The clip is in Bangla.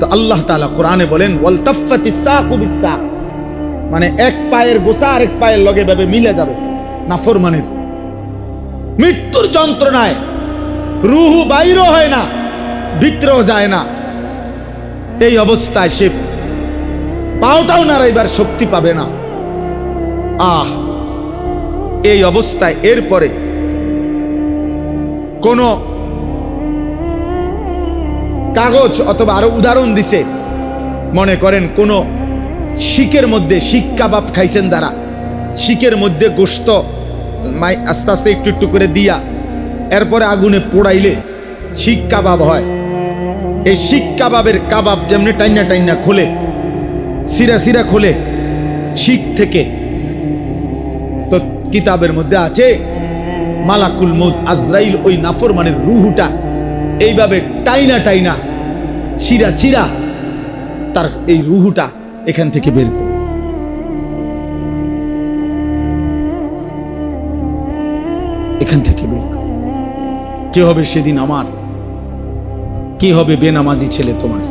তো আল্লাহ তালা কোরআনে বলেন মানে এক পায়ের গোসা আরেক পায়ের লগে ভাবে মিলে যাবে, নাফরমানের। মৃত্যুর যন্ত্রণায় রুহু বাইরও হয় না, ভিতরেও যায় না। এই অবস্থায় সে পাওটাও নাড়াইবার শক্তি পাবে না। আহ, এই অবস্থায় এরপরে কোন কাগজ অথবা আরও উদাহরণ দিছে। মনে করেন কোন শিকের মধ্যে শিক কাবাব খাইছেন তারা। শিকের মধ্যে গোস্ত মাই আস্তে আস্তে একটু একটু করে দিয়া এরপরে আগুনে পোড়াইলে শিক কাবাব হয়। এই শিক কাবাবের কাবাব যেমনি টাইনা টাইনা খোলে, সিরা সিরা খোলে শিখ থেকে। তো কিতাবের মধ্যে আছে, মালাকুল মৌত আজরাইল ওই নাফরমানের রুহুটা। এইভাবে টাইনা টাইনা ছিঁড়া ছিঁড়া তার এই রুহুটা এখান থেকে বের এখান থেকে বের কি হবে সেদিন আমার? কে হবে বেনামাজি ছেলে তোমার?